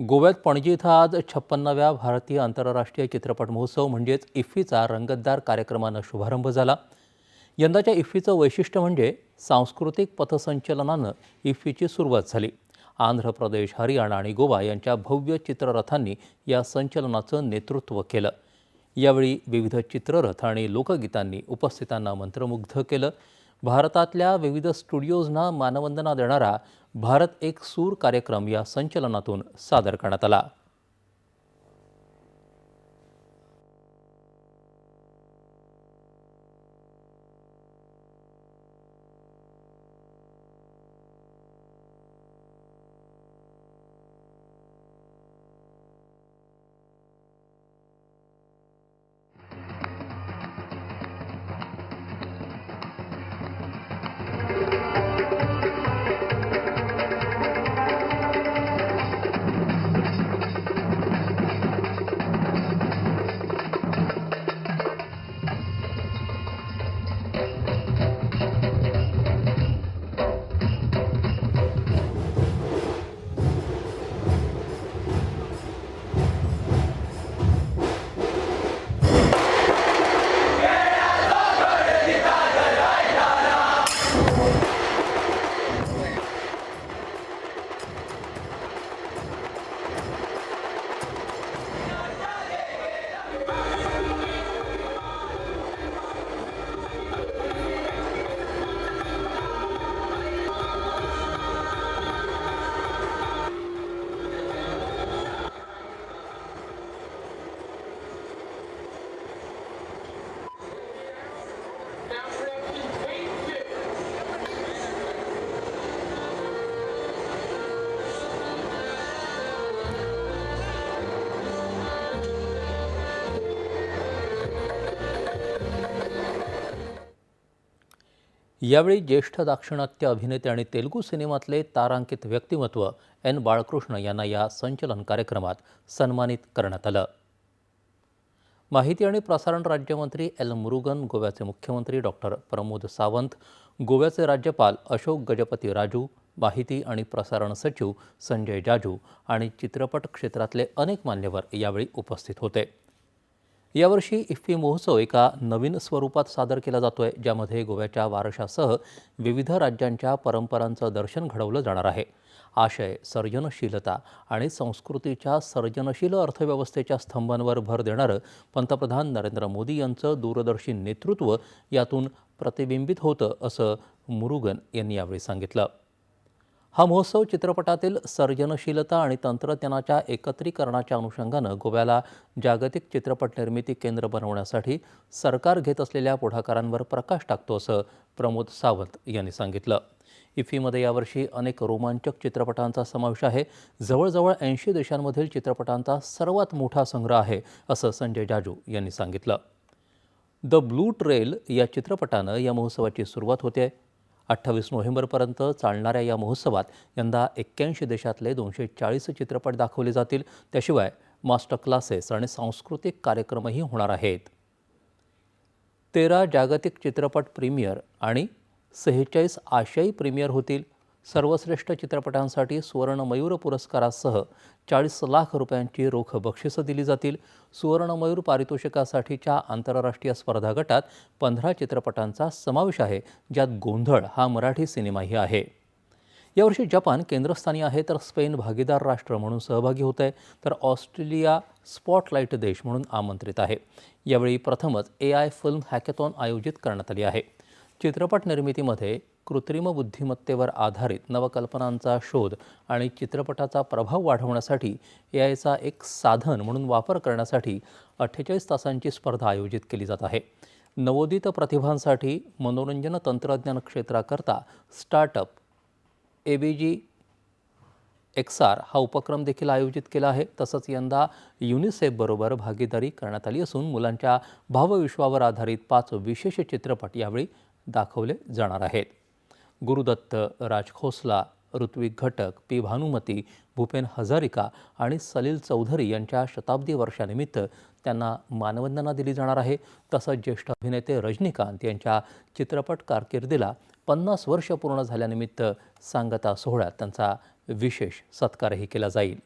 गोव्यात पणजी इथं आज छप्पन्नाव्या भारतीय आंतरराष्ट्रीय चित्रपट महोत्सव म्हणजेच इफ्फीचा रंगतदार कार्यक्रमानं शुभारंभ झाला. यंदाच्या इफ्फीचं वैशिष्ट्य म्हणजे सांस्कृतिक पथसंचलनानं इफ्फीची सुरुवात झाली. आंध्र प्रदेश हरियाणा आणि गोवा यांच्या भव्य चित्ररथांनी या संचलनाचं नेतृत्व केलं. यावेळी विविध चित्ररथ आणि लोकगीतांनी उपस्थितांना मंत्रमुग्ध केलं. भारतातल्या विविध स्टुडिओजना मानवंदना देणारा भारत एक सूर कार्यक्रम या संचलनातून सादर करण्यात आला. यावेळी ज्येष्ठ दाक्षिणात्य अभिनेते आणि तेलुगू सिनेमातले तारांकित व्यक्तिमत्व एन बाळकृष्ण यांना या संचलन कार्यक्रमात सन्मानित करण्यात आलं. माहिती आणि प्रसारण राज्यमंत्री एल मुरुगन गोव्याचे मुख्यमंत्री डॉक्टर प्रमोद सावंत गोव्याचे राज्यपाल अशोक गजपती राजू माहिती आणि प्रसारण सचिव संजय जाजू आणि चित्रपट क्षेत्रातले अनेक मान्यवर यावेळी उपस्थित होते. यावर्षी इफ्फी महोत्सव एका नवीन स्वरूपात सादर केला जातोय ज्यामध्ये गोव्याच्या वारशासह विविध राज्यांच्या परंपरांचं दर्शन घडवलं जाणार आहे. आशय सर्जनशीलता आणि संस्कृतीच्या सर्जनशील अर्थव्यवस्थेच्या स्तंभांवर भर देणारं पंतप्रधान नरेंद्र मोदी यांचं दूरदर्शी नेतृत्व यातून प्रतिबिंबित होतं असं मुरुगन यांनी यावेळी सांगितलं. हा महोत्सव चित्रपटातील सर्जनशीलता आणि तंत्रज्ञानाच्या एकत्रीकरणाच्या अनुषंगानं गोव्याला जागतिक चित्रपट निर्मिती केंद्र बनवण्यासाठी सरकार घेत असलेल्या पुढाकारांवर प्रकाश टाकतो असं प्रमोद सावंत यांनी सांगितलं. इफ्फीमध्ये यावर्षी अनेक रोमांचक चित्रपटांचा समावेश आहे. जवळजवळ ऐंशी देशांमधील चित्रपटांचा सर्वात मोठा संग्रह आहे असं संजय जाजू यांनी सांगितलं. द ब्लू ट्रेल या चित्रपटानं या महोत्सवाची सुरुवात होते. अठ्ठावीस नोव्हेंबरपर्यंत चालणाऱ्या या महोत्सवात यंदा एक्क्याऐंशी देशातले दोनशे चाळीस चित्रपट दाखवले जातील. त्याशिवाय मास्टर क्लासेस आणि सांस्कृतिक कार्यक्रमही होणार आहेत. तेरा जागतिक चित्रपट प्रीमियर आणि सेहेचाळीस आशियाई प्रीमियर होतील. सर्वश्रेष्ठ चित्रपटांसाठी सुवर्णमयूर पुरस्कारासह चाळीस लाख रुपयांची रोख बक्षिसं दिली जातील. सुवर्णमयूर पारितोषिकासाठीच्या आंतरराष्ट्रीय स्पर्धा गटात पंधरा चित्रपटांचा समावेश आहे ज्यात गोंधळ हा मराठी सिनेमाही आहे. यावर्षी जपान केंद्रस्थानी आहे तर स्पेन भागीदार राष्ट्र म्हणून सहभागी होत आहे तर ऑस्ट्रेलिया स्पॉटलाईट देश म्हणून आमंत्रित आहे. यावेळी प्रथमच ए आय फिल्म हॅकेथॉन आयोजित करण्यात आली आहे. चित्रपट निर्मितीमध्ये कृत्रिम बुद्धिमत्तेवर आधारित नवकल्पनांचा शोध आणि चित्रपटाचा प्रभाव वाढवण्यासाठी ए आयचा एक साधन म्हणून वापर करण्यासाठी अठ्ठेचाळीस तासांची स्पर्धा आयोजित केली जात आहे. नवोदित प्रतिभांसाठी मनोरंजन तंत्रज्ञान क्षेत्राकरता स्टार्टअप एबीजी एक्सआर हा उपक्रम देखील आयोजित केला आहे. तसंच यंदा युनिसेफबरोबर भागीदारी करण्यात आली असून मुलांच्या भावविश्वावर आधारित पाच विशेष चित्रपट यावेळी दाखवले जाणार आहेत. गुरुदत्त राज खोसला ऋत्विक घटक पी भानुमती भूपेन हजारिका आणि सलील चौधरी यांच्या शताब्दी वर्षानिमित्त त्यांना मानवंदना दिली जाणार आहे. तसंच ज्येष्ठ अभिनेते रजनीकांत यांच्या चित्रपट कारकिर्दीला पन्नास वर्ष पूर्ण झाल्यानिमित्त सांगता सोहळ्यात त्यांचा विशेष सत्कारही केला जाईल.